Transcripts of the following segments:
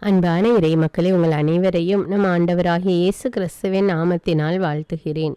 அன்பான இறை மக்களே உங்கள் அனைவரையும் நம் ஆண்டவராகிய இயேசு கிறிஸ்துவின் நாமத்தினால் வாழ்த்துகிறேன்.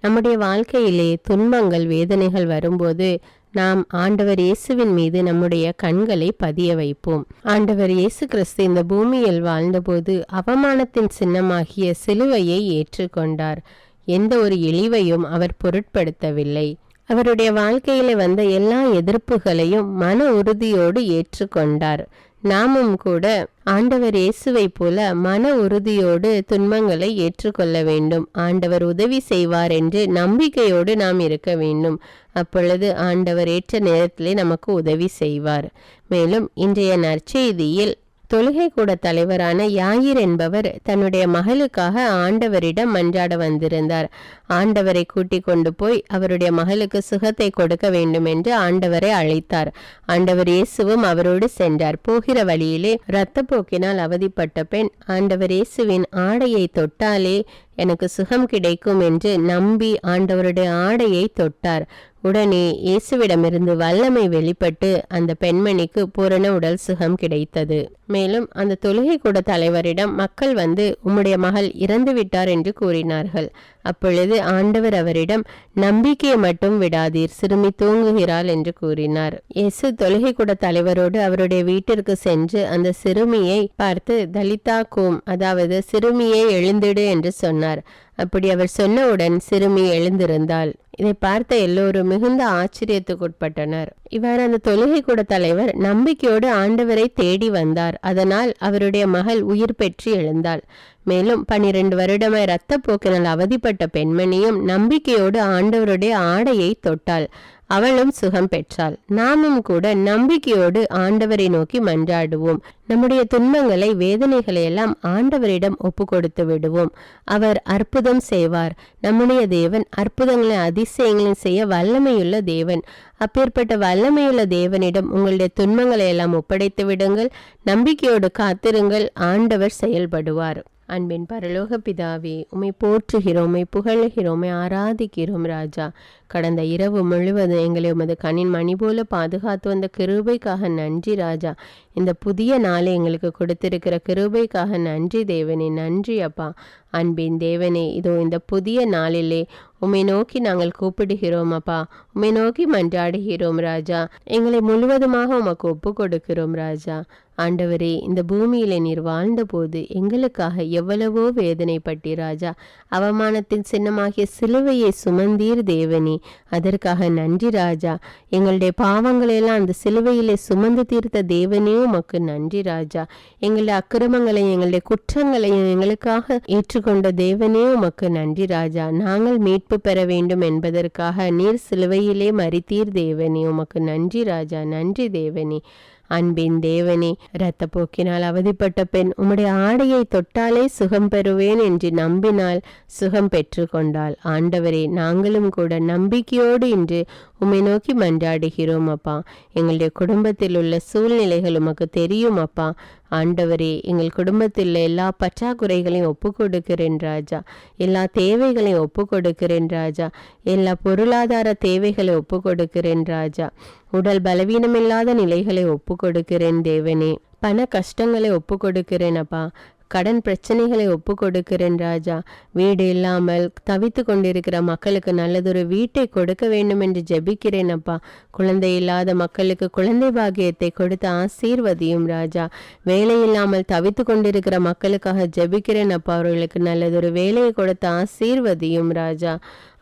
நம்முடைய வாழ்க்கையிலே துன்பங்கள் வேதனைகள் வரும்போது நாம் ஆண்டவர் இயேசுவின் மீது நம்முடைய கண்களை பதிய வைப்போம். ஆண்டவர் இயேசு கிறிஸ்து இந்த பூமியில் வாழ்ந்தபோது அவமானத்தின் சின்னமாகிய சிலுவையை ஏற்றுக்கொண்டார். எந்த ஒரு இழிவையும் அவர் பொருட்படுத்தவில்லை. அவருடைய வாழ்க்கையில வந்த எல்லா எதிர்ப்புகளையும் மன உறுதியோடு ஏற்றுக்கொண்டார். நாமும் கூட ஆண்டவர் இயேசுவை போல மன உறுதியோடு துன்பங்களை ஏற்றுக்கொள்ள வேண்டும். ஆண்டவர் உதவி செய்வார் என்று நம்பிக்கையோடு நாம் இருக்க வேண்டும். அப்பொழுது ஆண்டவர் ஏற்ற நேரத்திலே நமக்கு உதவி செய்வார். மேலும் இன்றைய நற்செய்தியில் தொழுகை கூட தலைவரான யாயிர் என்பவர் தன்னுடைய மகளுக்காக ஆண்டவரிடம் மன்றாட வந்திருந்தார். ஆண்டவரை கூட்டிக் கொண்டு போய் அவருடைய மகளுக்கு சுகத்தை கொடுக்க வேண்டும் என்று ஆண்டவரை அழைத்தார். ஆண்டவர் இயேசுவும் அவரோடு சென்றார். போகிற வழியிலே இரத்தப்போக்கினால் அவதிப்பட்ட பெண் ஆண்டவர் இயேசுவின் ஆடையை தொட்டாலே எனக்கு சுகம் கிடைக்கும் என்று நம்பி ஆண்டவருடைய ஆடையை தொட்டார். உடனே இயேசுவிடமிருந்து வல்லமை வெளிப்பட்டு அந்த பெண்மணிக்கு பூரண உடல் சுகம் கிடைத்தது. மேலும் அந்த தொழுகை கூட தலைவரிடம் மக்கள் வந்து உம்முடைய மகள் இறந்து விட்டார் என்று கூறினார்கள். அப்பொழுது ஆண்டவர் அவரிடம் நம்பிக்கையை மட்டும் விடாதீர் சிறுமி தூங்குகிறாள் என்று கூறினார். இயேசு தொழுகை கூட தலைவரோடு அவருடைய வீட்டிற்கு சென்று அந்த சிறுமியை பார்த்து தலிதா கூம் அதாவது சிறுமியை எழுந்திடு என்று சொன்னார். சொன்னார் அப்படி அவர் சொன்னவுடன் சிறுமி எழுந்திருந்தாள். இதை பார்த்த எல்லோரும் மிகுந்த ஆச்சரியத்துக்குட்பட்டனர். இவ்வாறு அந்த தொழுகை கூட தலைவர் நம்பிக்கையோடு ஆண்டவரை தேடி வந்தார். அதனால் அவருடைய மகள் உயிர் பெற்று எழுந்தாள். மேலும் பனிரெண்டு வருடமாய் இரத்த போக்கினால் அவதிப்பட்ட பெண்மணியும் நம்பிக்கையோடு ஆண்டவருடைய ஆடையை தொட்டாள். அவளும் சுகம் பெற்றாள். நாமும் கூட நம்பிக்கையோடு ஆண்டவரை நோக்கி மன்றாடுவோம். நம்முடைய துன்பங்களை வேதனைகளை எல்லாம் ஆண்டவரிடம் ஒப்பு கொடுத்து விடுவோம். அவர் அற்புதம் செய்வார். நம்முடைய தேவன் அற்புதங்களை அதிசயங்களையும் செய்ய வல்லமையுள்ள தேவன். அப்பேற்பட்ட வல்லமையுள்ள தேவனிடம் உங்களுடைய துன்பங்களை எல்லாம் ஒப்படைத்து விடுங்கள். நம்பிக்கையோடு காத்திருங்கள். ஆண்டவர் செயல்படுவார். அன்பின் பரலோக பிதாவே உமை போற்றுகிறோம் உமை புகழுகிறோம் ஆராதிக்கிறோம் ராஜா. கடந்த இரவு முழுவதும் எங்களை உமது கண்ணின் மணி போல பாதுகாத்து வந்த கிருபைக்காக நன்றி ராஜா. இந்த புதிய நாளை எங்களுக்கு கொடுத்திருக்கிற கிருபைக்காக நன்றி தேவனே. நன்றி அப்பா. அன்பின் தேவனே இதோ இந்த புதிய நாளிலே உம்மை நோக்கி நாங்கள் கூப்பிடுகிறோம் அப்பா. உம்மை நோக்கி மன்றாடுகிறோம் ராஜா. எங்களை முழுவதுமாக உமக்கு ஒப்பு கொடுக்கிறோம் ராஜா. ஆண்டவரே இந்த பூமியில நீர் வாழ்ந்தபோது எங்களுக்காக எவ்வளவோ வேதனைப்பட்டி ராஜா. அவமானத்தின் சின்னமாகிய சிலுவையை சுமந்தீர் தேவனே. அதற்காக நன்றி ராஜா. எங்களுடைய பாவங்களையெல்லாம் அந்த சிலுவையிலே சுமந்து தீர்த்த தேவனே உமக்கு நன்றி ராஜா. எங்களுடைய அக்கிரமங்களையும் எங்களுடைய குற்றங்களையும் எங்களுக்காக ஏற்றுக்கொண்ட தேவனே உமக்கு நன்றி ராஜா. நாங்கள் மீட்பு பெற வேண்டும் என்பதற்காக நீர் சிலுவையிலே மறித்தீர் தேவனே உமக்கு நன்றி ராஜா. நன்றி தேவனே. அன்பின் தேவனே இரத்த போக்கினால் அவதிப்பட்ட பெண் உம்முடைய ஆடையை தொட்டாலே சுகம் பெறுவேன் என்று நம்பினால் சுகம் பெற்று கொண்டாள் ஆண்டவரே நாங்களும் கூட நம்பிக்கையோடு இன்று உம்மை நோக்கி மன்றாடுகிறோம் அப்பா. எங்களுடைய குடும்பத்தில் உள்ள சூழ்நிலைகள் உமக்கு தெரியும் அப்பா. ஆண்டவரே எங்கள் குடும்பத்தில் எல்லா பற்றாக்குறைகளையும் ஒப்பு கொடுக்கிறேன் ராஜா. எல்லா தேவைகளையும் ஒப்பு கொடுக்கிறேன் ராஜா. எல்லா பொருளாதார தேவைகளை ஒப்பு கொடுக்கிறேன் ராஜா. உடல் பலவீனமில்லாத நிலைகளை ஒப்பு கொடுக்கிறேன் தேவனே. பண கஷ்டங்களை ஒப்பு கொடுக்கிறேன் அப்பா. கடன் பிரச்சனைகளை ஒப்பு கொடுக்கிறேன் ராஜா. வீடு இல்லாமல் தவித்து கொண்டிருக்கிற மக்களுக்கு நல்லதொரு வீட்டை கொடுக்க வேண்டும் என்று ஜெபிக்கிறேன் அப்பா. குழந்தை இல்லாத மக்களுக்கு குழந்தை பாகியத்தை கொடுத்து ஆசீர்வதியும் ராஜா. வேலை இல்லாமல் தவித்து கொண்டிருக்கிற மக்களுக்காக ஜெபிக்கிறேன் அப்பா. அவர்களுக்கு நல்லதொரு வேலையை கொடுத்து ஆசீர்வதியும் ராஜா.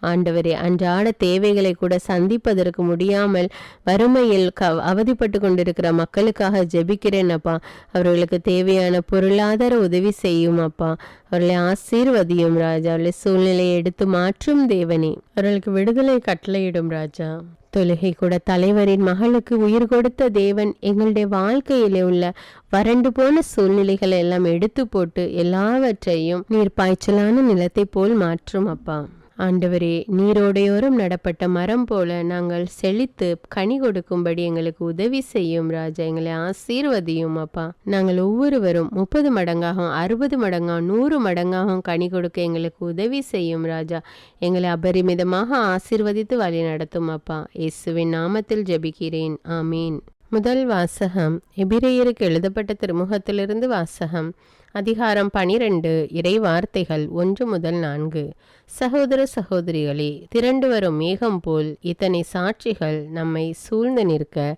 ஆண்டவரே அன்றாட தேவைகளை கூட சந்திப்பதற்கு முடியாமல் வறுமையில் க அவதிப்பட்டு கொண்டிருக்கிற மக்களுக்காக ஜெபிக்கிறேன் அப்பா. அவர்களுக்கு தேவையான பொருளாதார உதவி செய்யும் அப்பா. அவர்களை ஆசீர்வதியும் ராஜா. அவர்களை சூழ்நிலையை எடுத்து மாற்றும் தேவனே. அவர்களுக்கு விடுதலை கட்டளையிடும் ராஜா. தொழுகை கூட தலைவரின் மகளுக்கு உயிர் கொடுத்த தேவன் எங்களுடைய வாழ்க்கையிலே உள்ள வறண்டு போன சூழ்நிலைகளை எல்லாம் எடுத்து போட்டு எல்லாவற்றையும் நீர் பாய்ச்சலான நிலத்தை போல் மாற்றும் அப்பா. ஆண்டவரே நீரோடையோரம் நடப்பட்ட மரம் போல நாங்கள் செழித்து கனி கொடுக்கும்படி எங்களுக்கு உதவி செய்யும் ராஜா. எங்களை ஆசீர்வதியும் அப்பா. நாங்கள் ஒவ்வொருவரும் முப்பது மடங்காகவும் அறுபது மடங்காகவும் நூறு மடங்காகவும் கனி கொடுக்க எங்களுக்கு உதவி செய்யும் ராஜா. எங்களை அபரிமிதமாக ஆசீர்வதித்து வழி நடத்தும் அப்பா. இயேசுவின் நாமத்தில் ஜெபிக்கிறேன். ஆமீன். முதல் வாசகம் எபிரேயருக்கு எழுதப்பட்ட திருமுகத்திலிருந்து வாசகம் அதிகாரம் பனிரெண்டு இறை வார்த்தைகள் ஒன்று முதல் நான்கு. சகோதர சகோதரிகளே திரண்டு வரும் மேகம் போல் இத்தனை சாட்சிகள் நம்மை சூழ்ந்து நிற்க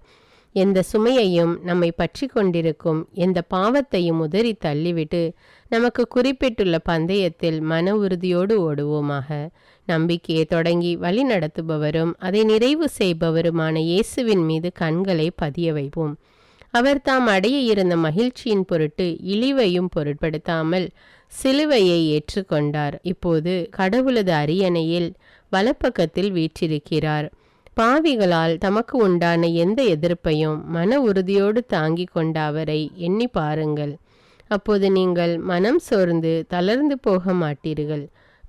எந்த சுமையையும் நம்மை பற்றி கொண்டிருக்கும் எந்த பாவத்தையும் உதறி தள்ளிவிட்டு நமக்கு குறிப்பிட்டுள்ள பந்தயத்தில் மன உறுதியோடு ஓடுவோமாக. நம்பிக்கையை தொடங்கி வழி நடத்துபவரும் அதை நிறைவு செய்பவருமான இயேசுவின் மீது கண்களை பதிய வைப்போம். அவர் தாம் அடைய இருந்த மகிழ்ச்சியின் பொருட்டு இழிவையும் பொருட்படுத்தாமல் சிலுவையை ஏற்றுக்கொண்டார். இப்போது கடவுளது அரியணையில் வலப்பக்கத்தில் வீற்றிருக்கிறார். பாவிகளால் தமக்கு உண்டான எந்த எதிர்ப்பையும் மன உறுதியோடு தாங்கி கொண்ட அவரை எண்ணி பாருங்கள். அப்போது நீங்கள் மனம் சோர்ந்து தளர்ந்து போக மாட்டீர்கள்.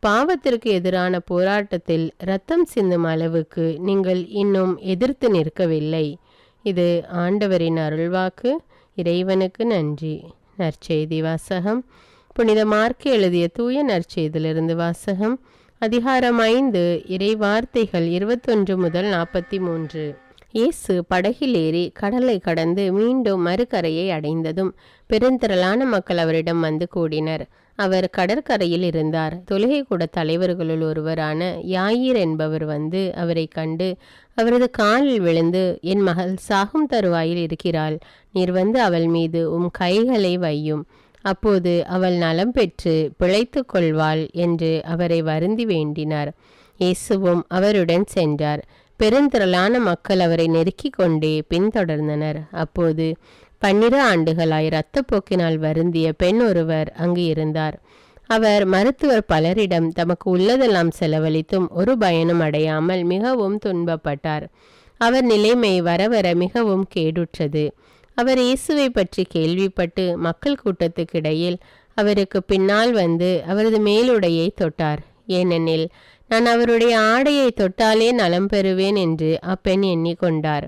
பாவத்திற்கு எதிரான போராட்டத்தில் ரத்தம் சிந்தும் அளவுக்கு நீங்கள் இன்னும் எதிர்த்து நிற்கவில்லை. இது ஆண்டவரின் அருள்வாக்கு. இறைவனுக்கு நன்றி. நற்செய்தி வாசகம். புனித மார்க்கு எழுதிய தூய நற்செய்திலிருந்து வாசகம். அதிகாரம் ஐந்து இறை வார்த்தைகள் இருபத்தொன்று முதல் நாற்பத்தி மூன்று இயேசு படகில் ஏறி கடலை கடந்து மீண்டும் மறுகரையை அடைந்ததும் பெருந்திரளான மக்கள் அவரிடம் வந்து கூடினர். அவர் கடற்கரையில் இருந்தார். தொழுகை கூட தலைவர்களுள் ஒருவரான யாயிர் என்பவர் வந்து அவரை கண்டு அவரது காலில் விழுந்து என் மகள் சாகும் தருவாயில் இருக்கிறாள். நீர் வந்து அவள் மீது உம் கைகளை வையும். அப்போது அவள் நலம் பெற்று பிழைத்து கொள்வாள் என்று அவரை வருந்தி வேண்டினார். இயேசுவும் அவருடன் சென்றார். பெருந்திரளான மக்கள் அவரை நெருக்கி கொண்டே பின்தொடர்ந்தனர். அப்போது பன்னிரு ஆண்டுகளாய் இரத்தப்போக்கினால் வருந்திய பெண் ஒருவர் அங்கு இருந்தார். அவர் மருத்துவர் பலரிடம் தமக்கு உள்ளதெல்லாம் செலவழித்தும் ஒரு பயனும் அடையாமல் மிகவும் துன்பப்பட்டார். அவர் நிலைமை வர வர மிகவும் கேடுற்றது. அவர் இயேசுவை பற்றி கேள்விப்பட்டு மக்கள் கூட்டத்துக்கிடையில் அவருக்கு பின்னால் வந்து அவரது மேலுடையை தொட்டார். ஏனெனில் நான் அவருடைய ஆடையை தொட்டாலே நலம் பெறுவேன் என்று அப்பெண் எண்ணிக்கொண்டார்.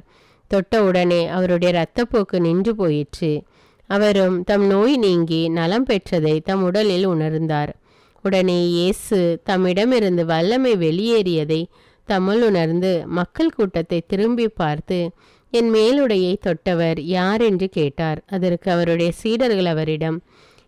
தொட்ட உடனே அவருடைய இரத்தப்போக்கு நின்று போயிற்று. அவரும் தம் நோய் நீங்கி நலம் பெற்றதை தம் உடலில் உணர்ந்தார். உடனே இயேசு தம்மிடமிருந்து வல்லமை வெளியேறியதை தம்முள் உணர்ந்து மக்கள் கூட்டத்தை திரும்பி பார்த்து என் மேலுடையை தொட்டவர் யார் என்று கேட்டார். அதற்கு அவருடைய சீடர்கள் அவரிடம்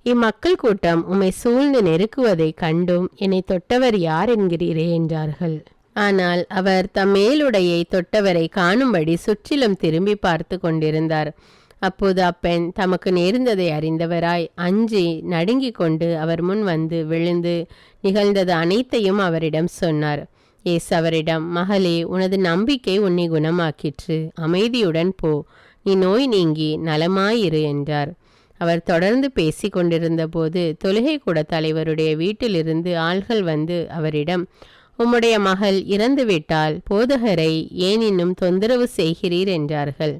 இம்மக்கள் கூட்டம் உம்மை சூழ்ந்து நெருக்குவதை கண்டும் என்னை தொட்டவர் யார் என்கிறீரே என்றார்கள். ஆனால் அவர் தம் மேலுடையை தொட்டவரை காணும்படி சுற்றிலும் திரும்பி பார்த்து கொண்டிருந்தார். அப்போது அப்பெண் தமக்கு நேர்ந்ததை அறிந்தவராய் அஞ்சி நடுங்கிக் கொண்டு அவர் முன் வந்து விழுந்து நிகழ்ந்தது அனைத்தையும் அவரிடம் சொன்னார். ஏசு அவரிடம் மகளே உனது நம்பிக்கை உன்னை குணமாக்கிற்று. அமைதியுடன் போ. நீ நோய் நீங்கி நலமாயிரு என்றார். அவர் தொடர்ந்து பேசி கொண்டிருந்த போது தொழுகை கூட தலைவருடைய வீட்டிலிருந்து ஆள்கள் வந்து அவரிடம் உம்முடைய மகள் இறந்துவிட்டால் போதகரை ஏன் இன்னும் தொந்தரவு செய்கிறீர்? என்றார்கள்.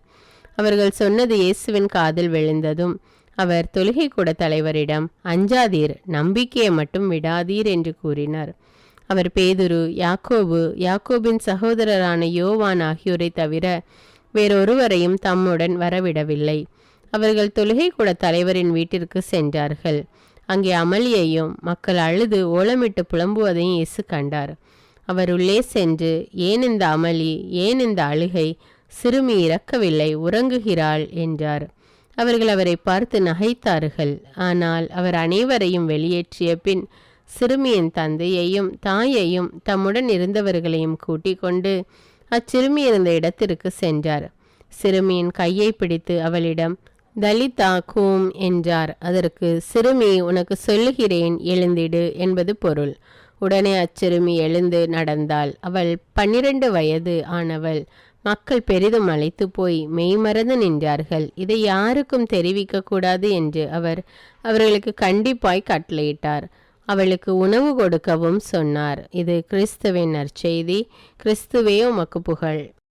அவர்கள் சொன்னது இயேசுவின் காதில் விழுந்ததும் அவர் தொழுகை கூட தலைவரிடம் அஞ்சாதீர் நம்பிக்கையை மட்டும் விடாதீர் என்று கூறினார். அவர் பேதுரு யாக்கோபு யாக்கோபின் சகோதரரான யோவான் ஆகியோரை தவிர வேறொருவரையும் தம்முடன் வரவிடவில்லை. அவர்கள் தொழுகை கூட தலைவரின் வீட்டிற்கு சென்றார்கள். அங்கே அமளியையும் மக்கள் அழுது ஓலமிட்டு புலம்புவதையும் இயேசு கண்டார். அவர் உள்ளே சென்று ஏன் இந்த அமளி? ஏன் இந்த அழுகை? சிறுமி இறக்கவில்லை உறங்குகிறாள் என்றார். அவர்கள் அவரை பார்த்து நகைத்தார்கள். ஆனால் அவர் அனைவரையும் வெளியேற்றிய பின் சிறுமியின் தந்தையையும் தாயையும் தம்முடன் இருந்தவர்களையும் கூட்டிக் கொண்டு அச்சிறுமி இருந்த இடத்திற்கு சென்றார். சிறுமியின் கையை பிடித்து அவளிடம் தலிதா கூம் என்றார். அதற்கு சிறுமி உனக்கு சொல்லுகிறேன் எழுந்திடு என்பது பொருள். உடனே அச்சிறுமி எழுந்து நடந்தாள். அவள் பன்னிரண்டு வயது ஆனவள். மக்கள் பெரிதும் அழைத்து போய் மெய்மறந்து நின்றார்கள். இதை யாருக்கும் தெரிவிக்க கூடாது என்று அவர் அவர்களுக்கு கண்டிப்பாய் கட்டளையிட்டார். அவளுக்கு உணவு கொடுக்கவும் சொன்னார். இது கிறிஸ்துவின் நற்செய்தி கிறிஸ்துவே உமக்கு புகழ்.